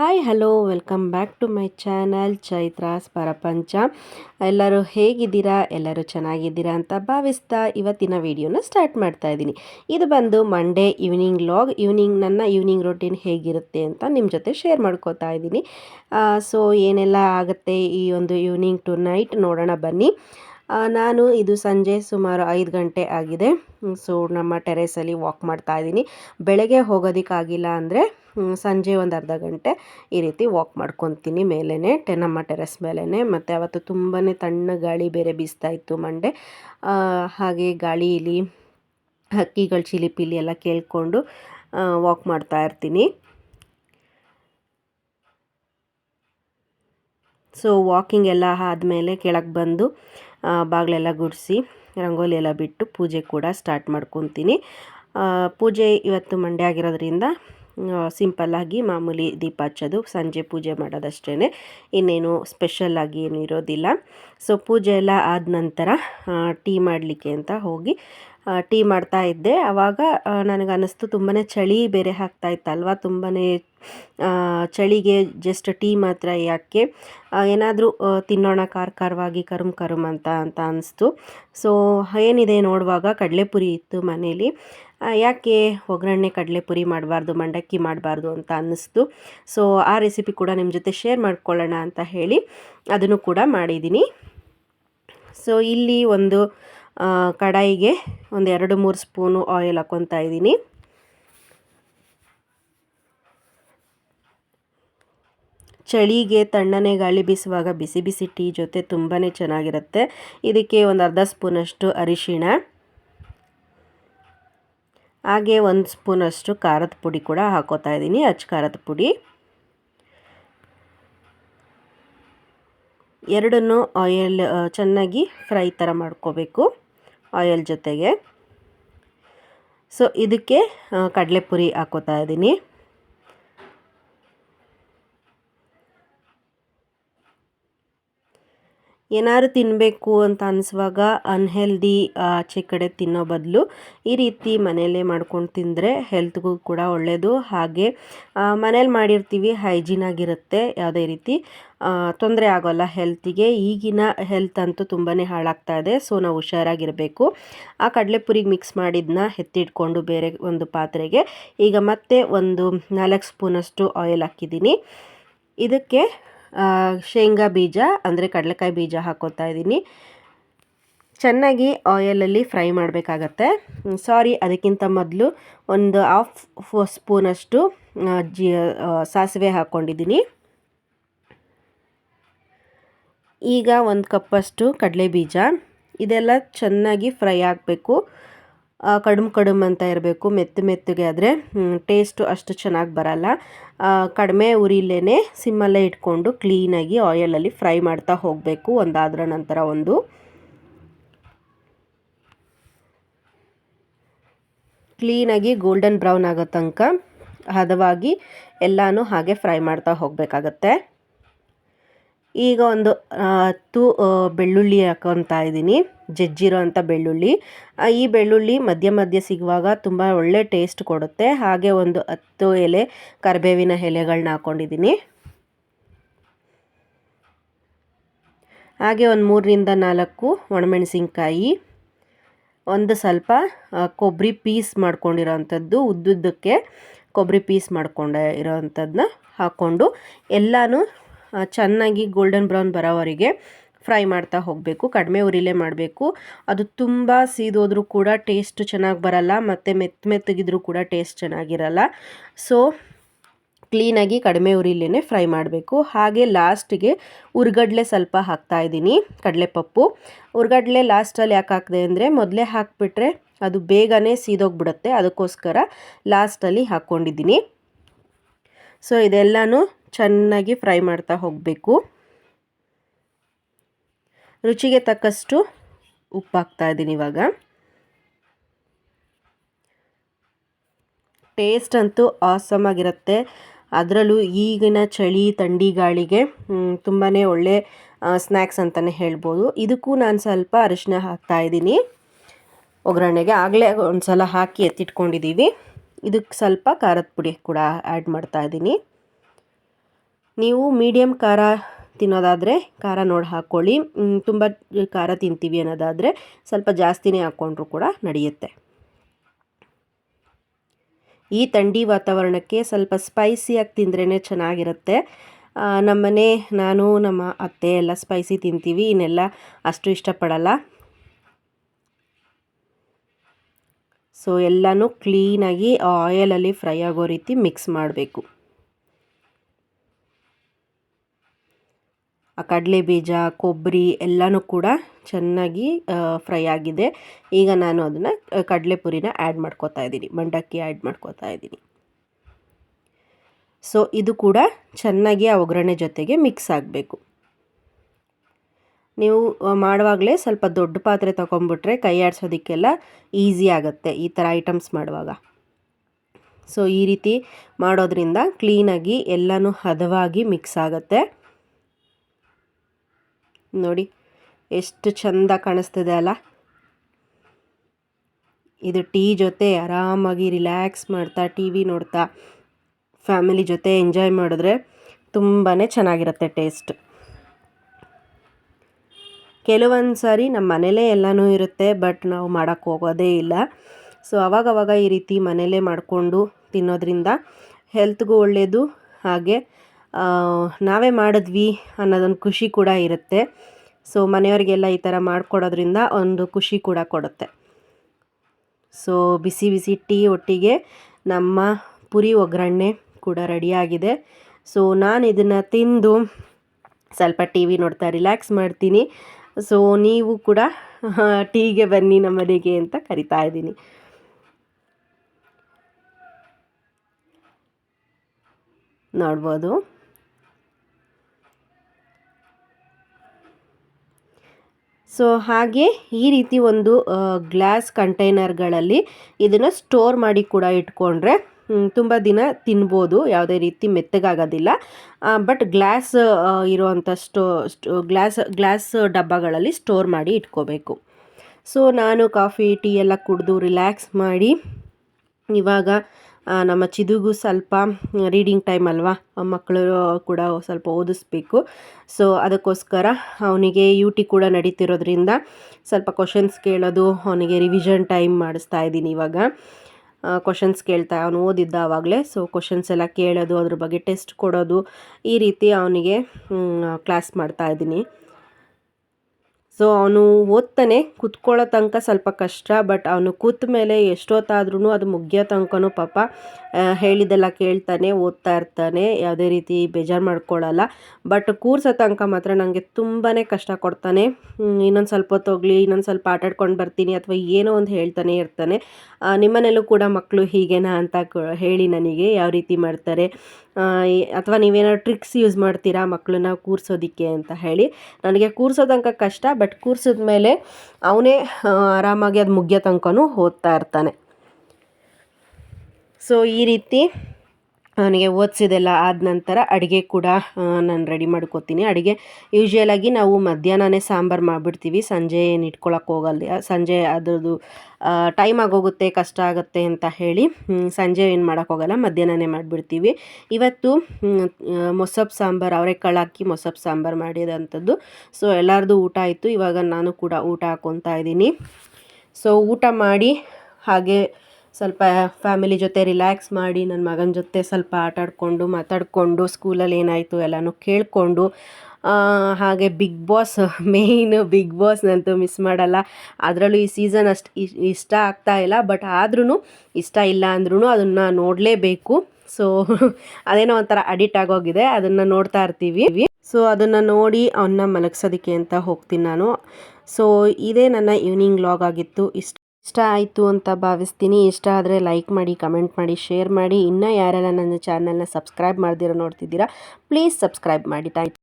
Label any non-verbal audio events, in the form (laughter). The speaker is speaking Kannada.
Hi hello welcome back to my channel Chaitra's Parapancha ಎಲ್ಲರೂ ಹೇಗಿದ್ದೀರಾ? ಎಲ್ಲರೂ ಚೆನ್ನಾಗಿದ್ದೀರಾ ಅಂತ ಭಾವಿಸ್ತಾ ಇವತ್ತಿನ ವಿಡಿಯೋನ ಸ್ಟಾರ್ಟ್ ಮಾಡ್ತಾ ಇದ್ದೀನಿ. ಇದು ಬಂದು ಮಂಡೇ ಈವ್ನಿಂಗ್ ಲಾಗ್ ಈವ್ನಿಂಗ್ ನನ್ನ ಈವ್ನಿಂಗ್ ರೊಟೀನ್ ಹೇಗಿರುತ್ತೆ ಅಂತ ನಿಮ್ಮ ಜೊತೆ ಶೇರ್ ಮಾಡ್ಕೋತಾ ಇದ್ದೀನಿ. ಸೊ ಏನೆಲ್ಲ ಆಗುತ್ತೆ ಈ ಒಂದು ಈವ್ನಿಂಗ್ ಟು ನೈಟ್ ನೋಡೋಣ ಬನ್ನಿ. ನಾನು ಇದು ಸಂಜೆ ಸುಮಾರು ಐದು ಗಂಟೆ ಆಗಿದೆ. ಸೊ, ನಮ್ಮ ಟೆರೇಸಲ್ಲಿ ವಾಕ್ ಮಾಡ್ತಾ ಇದ್ದೀನಿ. ಬೆಳಗ್ಗೆ ಹೋಗೋದಕ್ಕಾಗಿಲ್ಲ ಅಂದರೆ ಸಂಜೆ ಒಂದು ಅರ್ಧ ಗಂಟೆ ಈ ರೀತಿ ವಾಕ್ ಮಾಡ್ಕೊತೀನಿ ಮೇಲೇ ಟೆ, ನಮ್ಮ ಟೆರೆಸ್ ಮೇಲೇ ಮತ್ತು ಅವತ್ತು ತುಂಬಾ ತಣ್ಣ ಗಾಳಿ ಬೇರೆ ಬೀಸ್ತಾ ಇತ್ತು ಮಂಡೆ. ಹಾಗೆ ಗಾಳಿಯಲ್ಲಿ ಹಕ್ಕಿಗಳು ಚಿಲಿಪಿಲಿ ಎಲ್ಲ ಕೇಳಿಕೊಂಡು ವಾಕ್ ಮಾಡ್ತಾ ಇರ್ತೀನಿ. ಸೊ, ವಾಕಿಂಗ್ ಎಲ್ಲ ಆದಮೇಲೆ ಕೆಳಗೆ ಬಂದು ಬಾಗಿಲೆಲ್ಲ ಗುಡಿಸಿ ರಂಗೋಲಿ ಎಲ್ಲ ಬಿಟ್ಟು ಪೂಜೆ ಕೂಡ ಸ್ಟಾರ್ಟ್ ಮಾಡ್ಕೊತೀನಿ. ಪೂಜೆ ಇವತ್ತು ಮಂಡೆ ಆಗಿರೋದ್ರಿಂದ ಸಿಂಪಲ್ಲಾಗಿ ಮಾಮೂಲಿ ದೀಪ ಹಚ್ಚೋದು, ಸಂಜೆ ಪೂಜೆ ಮಾಡೋದಷ್ಟೇ ಇನ್ನೇನು ಸ್ಪೆಷಲ್ಲಾಗಿ ಏನು ಇರೋದಿಲ್ಲ. ಸೊ ಪೂಜೆ ಎಲ್ಲ ಆದ ನಂತರ ಟೀ ಮಾಡಲಿಕ್ಕೆ ಅಂತ ಹೋಗಿ ಟೀ ಮಾಡ್ತಾ ಇದ್ದೆ. ಆವಾಗ ನನಗೆ ಅನ್ನಿಸ್ತು ತುಂಬಾ ಚಳಿ ಬೇರೆ ಆಗ್ತಾ ಇತ್ತಲ್ವ? ತುಂಬಾ ಚಳಿಗೆ ಜಸ್ಟ್ ಟೀ ಮಾತ್ರ ಯಾಕೆ? ಏನಾದರೂ ತಿನ್ನೋಣ, ಖಾರ ಖಾರವಾಗಿ, ಕರುಮ್ ಕರುಮ್ ಅಂತ ಅಂತ ಅನಿಸ್ತು. ಸೊ ಏನಿದೆ ನೋಡುವಾಗ, ಕಡಲೆಪುರಿ ಇತ್ತು ಮನೇಲಿ. ಯಾಕೆ ಒಗ್ಗರಣೆ ಕಡಲೆಪುರಿ ಮಾಡಬಾರ್ದು, ಮಂಡಕ್ಕಿ ಮಾಡಬಾರ್ದು ಅಂತ ಅನ್ನಿಸ್ತು. ಸೊ ಆ ರೆಸಿಪಿ ಕೂಡ ನಿಮ್ಮ ಜೊತೆ ಶೇರ್ ಮಾಡ್ಕೊಳ್ಳೋಣ ಅಂತ ಹೇಳಿ, ಅದನ್ನು ಕೂಡ ಮಾಡಿದ್ದೀನಿ. ಸೊ ಇಲ್ಲಿ ಒಂದು ಕಡಾಯಿಗೆ ಒಂದು ಎರಡು ಮೂರು ಸ್ಪೂನು ಆಯಿಲ್ ಹಾಕ್ಕೊತಾ ಇದ್ದೀನಿ. ಚಳಿಗೆ, ತಣ್ಣನೆ ಗಾಳಿ ಬೀಸುವಾಗ ಬಿಸಿ ಬಿಸಿ ಟೀ ಜೊತೆ ತುಂಬಾ ಚೆನ್ನಾಗಿರುತ್ತೆ. ಇದಕ್ಕೆ ಒಂದು ಅರ್ಧ ಸ್ಪೂನಷ್ಟು ಅರಿಶಿಣ. ಹಾಗೆ ಒಂದು ಸ್ಪೂನಷ್ಟು ಖಾರದ ಪುಡಿ ಕೂಡ ಹಾಕೋತಾ ಇದ್ದೀನಿ, ಅಚ್ಚ ಖಾರದ ಪುಡಿ. ಎರಡನ್ನು ಆಯಿಲ್ ಚೆನ್ನಾಗಿ ಫ್ರೈ ಥರ ಮಾಡ್ಕೋಬೇಕು. ಆಯಿಲ್ ಜೊತೆಗೆ. ಸೊ ಇದಕ್ಕೆ ಕಡಲೆಪುರಿ ಹಾಕೋತಾ ಇದ್ದೀನಿ. ಏನಾದ್ರು ತಿನ್ನಬೇಕು ಅಂತ ಅನಿಸುವಾಗ ಅನ್ಹೆಲ್ದಿ ಆಚೆ ಕಡೆ ತಿನ್ನೋ ಬದಲು ಈ ರೀತಿ ಮನೆಯಲ್ಲೇ ಮಾಡ್ಕೊಂಡು ತಿಂದರೆ ಹೆಲ್ತ್ಗೂ ಕೂಡ ಒಳ್ಳೆಯದು ಹಾಗೆ ಮನೇಲಿ ಮಾಡಿರ್ತೀವಿ ಹೈಜೀನ್ ಆಗಿರುತ್ತೆ. ಯಾವುದೇ ರೀತಿ ತೊಂದರೆ ಆಗೋಲ್ಲ ಹೆಲ್ತಿಗೆ ಈಗಿನ ಹೆಲ್ತ್ ಅಂತೂ ತುಂಬಾ ಹಾಳಾಗ್ತಾ ಇದೆ. ಸೊ ನಾವು ಹುಷಾರಾಗಿರಬೇಕು. ಆ ಕಡಲೆಪುರಿಗೆ ಮಿಕ್ಸ್ ಮಾಡಿದ್ದನ್ನ ಎತ್ತಿಟ್ಕೊಂಡು ಬೇರೆ ಒಂದು ಪಾತ್ರೆಗೆ. ಈಗ ಮತ್ತೆ ಒಂದು ನಾಲ್ಕು ಸ್ಪೂನಷ್ಟು ಆಯಿಲ್ ಹಾಕಿದ್ದೀನಿ. ಇದಕ್ಕೆ ಶೇಂಗಾ ಬೀಜ, ಅಂದರೆ ಕಡಲೆಕಾಯಿ ಬೀಜ ಹಾಕೋತಾ ಇದ್ದೀನಿ. ಚೆನ್ನಾಗಿ ಆಯಲಲ್ಲಿ ಫ್ರೈ ಮಾಡಬೇಕಾಗತ್ತೆ. ಸಾರಿ ಅದಕ್ಕಿಂತ ಮೊದಲು ಒಂದು ಹಾಫ್ ಸ್ಪೂನಷ್ಟು ಜಿ ಸಾಸಿವೆ ಹಾಕ್ಕೊಂಡಿದ್ದೀನಿ ಈಗ ಒಂದು ಕಪ್ಪಷ್ಟು ಕಡಲೆ ಬೀಜ ಇದೆಲ್ಲ ಚೆನ್ನಾಗಿ ಫ್ರೈ ಆಗಬೇಕು. ಕಡುಮ್ ಕಡುಮ್ ಅಂತ ಇರಬೇಕು, ಮೆತ್ತು ಮೆತ್ತಗೆ ಆದರೆ ಟೇಸ್ಟು ಅಷ್ಟು ಚೆನ್ನಾಗಿ ಬರಲ್ಲ. ಕಡಿಮೆ ಉರಿಲೇ ಸಿಮ್ಮಲ್ಲೇ ಇಟ್ಕೊಂಡು ಕ್ಲೀನಾಗಿ ಆಯಲಲ್ಲಿ ಫ್ರೈ ಮಾಡ್ತಾ ಹೋಗಬೇಕು ಒಂದಾದ್ರ ನಂತರ ಒಂದು. ಕ್ಲೀನಾಗಿ ಗೋಲ್ಡನ್ ಬ್ರೌನ್ ಆಗೋ ತನಕ ಹದವಾಗಿ ಎಲ್ಲನೂ ಹಾಗೆ ಫ್ರೈ ಮಾಡ್ತಾ ಹೋಗಬೇಕಾಗತ್ತೆ. ಈಗ ಒಂದು ಹತ್ತು ಬೆಳ್ಳುಳ್ಳಿ ಹಾಕೊತಾ ಇದ್ದೀನಿ. ಜಜ್ಜಿರೋ ಅಂಥ ಬೆಳ್ಳುಳ್ಳಿ ಈ ಬೆಳ್ಳುಳ್ಳಿ ಮಧ್ಯ ಮಧ್ಯ ಸಿಗುವಾಗ ತುಂಬ ಒಳ್ಳೆ ಟೇಸ್ಟ್ ಕೊಡುತ್ತೆ. ಹಾಗೆ ಒಂದು ಹತ್ತು ಎಲೆ ಕರಿಬೇವಿನ ಎಲೆಗಳನ್ನ ಹಾಕ್ಕೊಂಡಿದ್ದೀನಿ ಹಾಗೆ ಒಂದು ಮೂರರಿಂದ ನಾಲ್ಕು ಒಣಮೆಣಸಿನ್ಕಾಯಿ. ಒಂದು ಸ್ವಲ್ಪ ಕೊಬ್ಬರಿ ಪೀಸ್ ಮಾಡ್ಕೊಂಡಿರೋ ಅಂಥದ್ದು ಉದ್ದುದ್ದಕ್ಕೆ ಕೊಬ್ಬರಿ ಪೀಸ್ ಮಾಡ್ಕೊಂಡೆ ಇರೋವಂಥದ್ದನ್ನ ಹಾಕ್ಕೊಂಡು ಎಲ್ಲನೂ ಚೆನ್ನಾಗಿ ಗೋಲ್ಡನ್ ಬ್ರೌನ್ ಬರೋವರೆಗೆ ಫ್ರೈ ಮಾಡ್ತಾ ಹೋಗಬೇಕು. ಕಡಿಮೆ ಉರಿಲೇ ಮಾಡಬೇಕು. ಅದು ತುಂಬ ಸೀದೋದ್ರೂ ಕೂಡ ಟೇಸ್ಟ್ ಚೆನ್ನಾಗಿ ಬರಲ್ಲ, ಮತ್ತು ಮೆತ್ತ ಮೆತ್ತಗಿದ್ರೂ ಕೂಡ ಟೇಸ್ಟ್ ಚೆನ್ನಾಗಿರಲ್ಲ. ಸೊ ಕ್ಲೀನಾಗಿ ಕಡಿಮೆ ಉರಿಲೇ ಫ್ರೈ ಮಾಡಬೇಕು. ಹಾಗೆ ಲಾಸ್ಟಿಗೆ ಉರ್ಗಡ್ಲೆ ಸ್ವಲ್ಪ ಹಾಕ್ತಾ ಇದ್ದೀನಿ, ಕಡಲೆಪಪ್ಪು. ಉರ್ಗಡ್ಲೆ ಲಾಸ್ಟಲ್ಲಿ ಯಾಕೆ ಹಾಕಿದೆ ಅಂದರೆ ಮೊದಲೇ ಹಾಕಿಬಿಟ್ರೆ ಅದು ಬೇಗನೆ ಸೀದೋಗ್ಬಿಡುತ್ತೆ. ಅದಕ್ಕೋಸ್ಕರ ಲಾಸ್ಟಲ್ಲಿ ಹಾಕ್ಕೊಂಡಿದ್ದೀನಿ. ಸೊ ಇದೆಲ್ಲನೂ ಚೆನ್ನಾಗಿ ಫ್ರೈ ಮಾಡ್ತಾ ಹೋಗಬೇಕು. ರುಚಿಗೆ ತಕ್ಕಷ್ಟು ಉಪ್ಪು ಹಾಕ್ತಾ ಇದ್ದೀನಿ ಇವಾಗ. ಟೇಸ್ಟ್ ಅಂತೂ ಆಸಮ್ ಆಗಿರುತ್ತೆ. ಅದರಲ್ಲೂ ಈಗಿನ ಚಳಿ ಥಂಡಿ ಗಾಳಿಗೆ ತುಂಬಾ ಒಳ್ಳೆ ಸ್ನ್ಯಾಕ್ಸ್ ಅಂತಲೇ ಹೇಳ್ಬೋದು. ಇದಕ್ಕೂ ನಾನು ಸ್ವಲ್ಪ ಅರಿಶಿನ ಹಾಕ್ತಾ ಇದ್ದೀನಿ. ಒಗ್ಗರಣೆಗೆ ಆಗಲೇ ಒಂದು ಸಲ ಹಾಕಿ ಎತ್ತಿಟ್ಕೊಂಡಿದ್ದೀವಿ. ಇದಕ್ಕೆ ಸ್ವಲ್ಪ ಖಾರದ ಪುಡಿ ಕೂಡ ಆ್ಯಡ್ ಮಾಡ್ತಾ ಇದ್ದೀನಿ. ನೀವು ಮೀಡಿಯಮ್ ಖಾರ ತಿನ್ನೋದಾದರೆ ಖಾರ ನೋಡಿ ಹಾಕ್ಕೊಳ್ಳಿ. ತುಂಬ ಖಾರ ತಿಂತೀವಿ ಅನ್ನೋದಾದರೆ ಸ್ವಲ್ಪ ಜಾಸ್ತಿನೇ ಹಾಕ್ಕೊಂಡ್ರು ಕೂಡ ನಡೆಯುತ್ತೆ. ಈ ಥಂಡಿ ವಾತಾವರಣಕ್ಕೆ ಸ್ವಲ್ಪ ಸ್ಪೈಸಿಯಾಗಿ ತಿಂದ್ರೇ ಚೆನ್ನಾಗಿರುತ್ತೆ. ನಮ್ಮನೆ ನಾನು, ನಮ್ಮ ಅತ್ತೆ ಎಲ್ಲ ಸ್ಪೈಸಿ ತಿಂತೀವಿ. ಇನ್ನೆಲ್ಲ ಅಷ್ಟು ಇಷ್ಟಪಡಲ್ಲ. ಸೊ ಎಲ್ಲನೂ ಕ್ಲೀನಾಗಿ ಆಯಲಲ್ಲಿ ಫ್ರೈ ಆಗೋ ರೀತಿ ಮಿಕ್ಸ್ ಮಾಡಬೇಕು. ಕಡಲೆ ಬೀಜ ಕೊಬ್ಬರಿ ಎಲ್ಲನೂ ಕೂಡ ಚೆನ್ನಾಗಿ ಫ್ರೈ ಆಗಿದೆ. ಈಗ ನಾನು ಅದನ್ನು ಕಡಲೆಪುರಿನ ಆ್ಯಡ್ ಮಾಡ್ಕೋತಾ ಇದ್ದೀನಿ. ಮಂಡಕ್ಕಿ ಆ್ಯಡ್ ಮಾಡ್ಕೋತಾ ಇದ್ದೀನಿ. ಸೊ ಇದು ಕೂಡ ಚೆನ್ನಾಗಿ ಆ ಒಗ್ಗರಣೆ ಜೊತೆಗೆ ಮಿಕ್ಸ್ ಆಗಬೇಕು. ನೀವು ಮಾಡುವಾಗಲೇ ಸ್ವಲ್ಪ ದೊಡ್ಡ ಪಾತ್ರೆ ತೊಗೊಂಬಿಟ್ರೆ ಕೈ ಆಡಿಸೋದಕ್ಕೆಲ್ಲ ಈಸಿ ಆಗುತ್ತೆ ಈ ಥರ ಐಟಮ್ಸ್ ಮಾಡುವಾಗ. ಸೊ ಈ ರೀತಿ ಮಾಡೋದ್ರಿಂದ ಕ್ಲೀನಾಗಿ ಎಲ್ಲನೂ ಹದವಾಗಿ ಮಿಕ್ಸ್ ಆಗುತ್ತೆ. ನೋಡಿ, ಎಷ್ಟು ಚಂದ ಕಾಣಿಸ್ತಿದೆ ಅಲ್ಲ? ಇದು ಟೀ ಜೊತೆ ಆರಾಮಾಗಿ ರಿಲ್ಯಾಕ್ಸ್ ಮಾಡ್ತಾ, ಟಿ ವಿ ನೋಡ್ತಾ, ಫ್ಯಾಮಿಲಿ ಜೊತೆ ಎಂಜಾಯ್ ಮಾಡಿದ್ರೆ ತುಂಬಾ ಚೆನ್ನಾಗಿರುತ್ತೆ ಟೇಸ್ಟ್. ಕೆಲವೊಂದು ಸಾರಿ ನಮ್ಮ ಮನೇಲೇ ಎಲ್ಲನೂ ಇರುತ್ತೆ, ಬಟ್ ನಾವು ಮಾಡೋಕ್ಕೆ ಹೋಗೋದೇ ಇಲ್ಲ. ಸೊ, ಅವಾಗವಾಗ ಈ ರೀತಿ ಮನೇಲೇ ಮಾಡಿಕೊಂಡು ತಿನ್ನೋದ್ರಿಂದ ಹೆಲ್ತ್ಗೂ ಒಳ್ಳೆಯದು ಹಾಗೆ ನಾವೇ ಮಾಡಿದ್ವಿ ಅನ್ನೋದೊಂದು ಖುಷಿ ಕೂಡ ಇರುತ್ತೆ. ಸೊ ಮನೆಯವರಿಗೆಲ್ಲ ಈ ಥರ ಮಾಡಿಕೊಡೋದ್ರಿಂದ ಒಂದು ಖುಷಿ ಕೂಡ ಕೊಡುತ್ತೆ. ಸೊ ಬಿಸಿ ಬಿಸಿ ಟೀ ಒಟ್ಟಿಗೆ ನಮ್ಮ ಪುರಿ ಒಗ್ಗರಣೆ ಕೂಡ ರೆಡಿಯಾಗಿದೆ ಸೊ ನಾನು ಇದನ್ನು ತಿಂದು ಸ್ವಲ್ಪ ಟಿ ವಿ ನೋಡ್ತಾ ರಿಲ್ಯಾಕ್ಸ್ ಮಾಡ್ತೀನಿ. ಸೊ ನೀವು ಕೂಡ (laughs) ಟೀಗೆ ಬನ್ನಿ ನಮ್ಮನೆಗೆ ಅಂತ ಕರಿತಾ ಇದ್ದೀನಿ. ನೋಡ್ಬೋದು. ಸೊ ಹಾಗೆ ಈ ರೀತಿ ಒಂದು ಗ್ಲಾಸ್ ಕಂಟೈನರ್ಗಳಲ್ಲಿ ಇದನ್ನು ಸ್ಟೋರ್ ಮಾಡಿ ಕೂಡ ಇಟ್ಕೊಂಡ್ರೆ ತುಂಬ ದಿನ ತಿನ್ಬೋದು, ಯಾವುದೇ ರೀತಿ ಮೆತ್ತಗಾಗೋದಿಲ್ಲ. ಬಟ್ ಗ್ಲಾಸ್ ಇರುವಂಥ ಸ್ಟೋ ಗ್ಲಾಸ್ ಗ್ಲಾಸ್ ಡಬ್ಬಗಳಲ್ಲಿ ಸ್ಟೋರ್ ಮಾಡಿ ಇಟ್ಕೋಬೇಕು. ಸೊ ನಾನು ಕಾಫಿ ಟೀ ಎಲ್ಲ ಕುಡಿದು ರಿಲ್ಯಾಕ್ಸ್ ಮಾಡಿ, ಇವಾಗ ನಮ್ಮ ಚಿದುಗೂ ಸ್ವಲ್ಪ ರೀಡಿಂಗ್ ಟೈಮ್ ಅಲ್ವಾ? ಮಕ್ಕಳು ಕೂಡ ಸ್ವಲ್ಪ ಓದಿಸ್ಬೇಕು. ಸೊ ಅದಕ್ಕೋಸ್ಕರ ಅವನಿಗೆ ಯು ಟಿ ಕೂಡ ನಡೀತಿರೋದ್ರಿಂದ ಸ್ವಲ್ಪ ಕ್ವಶನ್ಸ್ ಕೇಳೋದು, ಅವನಿಗೆ ರಿವಿಷನ್ ಟೈಮ್ ಮಾಡಿಸ್ತಾ ಇದ್ದೀನಿ ಇವಾಗ. ಕ್ವಶನ್ಸ್ ಕೇಳ್ತಾ ಅವನು ಓದಿದ್ದ ಆವಾಗಲೇ ಸೊ ಕ್ವಶನ್ಸ್ ಎಲ್ಲ ಕೇಳೋದು, ಅದ್ರ ಬಗ್ಗೆ ಟೆಸ್ಟ್ ಕೊಡೋದು, ಈ ರೀತಿ ಅವನಿಗೆ ಕ್ಲಾಸ್ ಮಾಡ್ತಾ ಇದ್ದೀನಿ. ಸೊ ಅವನು ಓದ್ತಾನೆ, ಕುತ್ಕೊಳ್ಳೋ ತನಕ ಸ್ವಲ್ಪ ಕಷ್ಟ ಬಟ್ ಅವನು ಕೂತ ಮೇಲೆ ಎಷ್ಟೊತ್ತಾದ್ರೂ ಅದು ಮುಗಿಯೋ ತನಕನೂ ಪಾಪ ಹೇಳಿದ್ದೆಲ್ಲ ಕೇಳ್ತಾನೆ, ಓದ್ತಾ ಇರ್ತಾನೆ, ಯಾವುದೇ ರೀತಿ ಬೇಜಾರು ಮಾಡ್ಕೊಳ್ಳಲ್ಲ ಬಟ್ ಕೂರ್ಸೋ ತನಕ ಮಾತ್ರ ನನಗೆ ತುಂಬಾ ಕಷ್ಟ ಕೊಡ್ತಾನೆ. ಇನ್ನೊಂದು ಸ್ವಲ್ಪ ಹೊತ್ತೋಗ್ಲಿ ಇನ್ನೊಂದು ಸ್ವಲ್ಪ ಆಟಾಡ್ಕೊಂಡು ಬರ್ತೀನಿ ಅಥವಾ ಏನೋ ಒಂದು ಹೇಳ್ತಾನೆ ಇರ್ತಾನೆ. ನಿಮ್ಮನೆಯಲ್ಲೂ ಕೂಡ ಮಕ್ಕಳು ಹೀಗೇನಾ ಅಂತ ಹೇಳಿ ನನಗೆ ಯಾವ ರೀತಿ ಮಾಡ್ತಾರೆ. ಅಥವಾ ನೀವೇನಾದ್ರು ಟ್ರಿಕ್ಸ್ ಯೂಸ್ ಮಾಡ್ತೀರಾ ಮಕ್ಕಳನ್ನ ಕೂರಿಸೋದಕ್ಕೆ ಅಂತ ಹೇಳಿ. ನನಗೆ ಕೂರಿಸೋ ತನಕ ಕಷ್ಟ ಬಟ್ ಕೂರಿಸಿದ ಮೇಲೆ ಅವನೇ ಆರಾಮಾಗಿ ಅದು ಮುಗಿಯೋ ತನಕನೂ ಓದ್ತಾ ಇರ್ತಾನೆ. ಸೊ ಈ ರೀತಿ ಅವನಿಗೆ ಓದಿಸಿದೆಲ್ಲ ಆದ ನಂತರ ಅಡುಗೆ ಕೂಡ ನಾನು ರೆಡಿ ಮಾಡ್ಕೋತೀನಿ. ಅಡುಗೆ ಯೂಶ್ವಲಾಗಿ ನಾವು ಮಧ್ಯಾಹ್ನನೇ ಸಾಂಬಾರು ಮಾಡಿಬಿಡ್ತೀವಿ. ಸಂಜೆ ಏನು ಇಟ್ಕೊಳಕ್ಕೆ ಹೋಗಲ್ಲ ಸಂಜೆ ಅದರದ್ದು ಟೈಮ್ ಆಗೋಗುತ್ತೆ, ಕಷ್ಟ ಆಗುತ್ತೆ ಅಂತ ಹೇಳಿ ಸಂಜೆ ಏನು ಮಾಡೋಕ್ಕೋಗಲ್ಲ ಮಧ್ಯಾಹ್ನನೇ ಮಾಡಿಬಿಡ್ತೀವಿ. ಇವತ್ತು ಮೊಸಬ್ ಸಾಂಬಾರು, ಅವರೆಕಾಳು ಹಾಕಿ ಮೊಸಪ್ಪು ಸಾಂಬಾರು ಮಾಡಿದಂಥದ್ದು. ಸೊ ಎಲ್ಲರದು ಊಟ ಆಯಿತು. ಇವಾಗ ನಾನು ಕೂಡ ಊಟ ಹಾಕ್ಕೊತಾ ಇದ್ದೀನಿ. ಸೊ ಊಟ ಮಾಡಿ, ಹಾಗೆ ಸ್ವಲ್ಪ ಫ್ಯಾಮಿಲಿ ಜೊತೆ ರಿಲ್ಯಾಕ್ಸ್ ಮಾಡಿ ನನ್ನ ಮಗನ ಜೊತೆ ಸ್ವಲ್ಪ ಆಟ ಆಡಿಕೊಂಡು, ಮಾತಾಡಿಕೊಂಡು, ಸ್ಕೂಲಲ್ಲಿ ಏನಾಯಿತು ಎಲ್ಲನೂ ಕೇಳಿಕೊಂಡು ಹಾಗೆ ಬಿಗ್ ಬಾಸ್, ಮೇಯ್ನ್ ಬಿಗ್ ಬಾಸ್ನಂತೂ ಮಿಸ್ ಮಾಡಲ್ಲ. ಅದರಲ್ಲೂ ಈ ಸೀಸನ್ ಅಷ್ಟು ಇಷ್ಟ ಆಗ್ತಾ ಇಲ್ಲ, ಬಟ್ ಆದ್ರೂ ಇಷ್ಟ ಇಲ್ಲ ಅಂದ್ರೂ ಅದನ್ನು ನೋಡಲೇಬೇಕು. ಸೊ, ಅದೇನೋ ಒಂಥರ ಅಡಿಟ್ ಆಗೋಗಿದೆ, ಅದನ್ನು ನೋಡ್ತಾ ಇರ್ತೀವಿ. ಸೊ, ಅದನ್ನು ನೋಡಿ ಅವನ್ನ ಮಲಗಿಸೋದಕ್ಕೆ ಅಂತ ಹೋಗ್ತೀನಿ ನಾನು. ಸೊ, ಇದೇ ನನ್ನ ಈವ್ನಿಂಗ್ ಲಾಗ್ ಆಗಿತ್ತು. ಇಷ್ಟ. ಇಷ್ಟ ಆಯಿತು ಅಂತ ಭಾವಿಸ್ತೀನಿ. ಇಷ್ಟ ಆದರೆ ಲೈಕ್ ಮಾಡಿ ಕಮೆಂಟ್ ಮಾಡಿ ಶೇರ್ ಮಾಡಿ. ಇನ್ನೂ ಯಾರೆಲ್ಲ ನನ್ನ ಚಾನಲ್ನ ಸಬ್ಸ್ಕ್ರೈಬ್ ಮಾಡ್ದಿರೋ ನೋಡ್ತಿದ್ದೀರಾ ಪ್ಲೀಸ್ ಸಬ್ಸ್ಕ್ರೈಬ್ ಮಾಡಿ. ಥ್ಯಾಂಕ್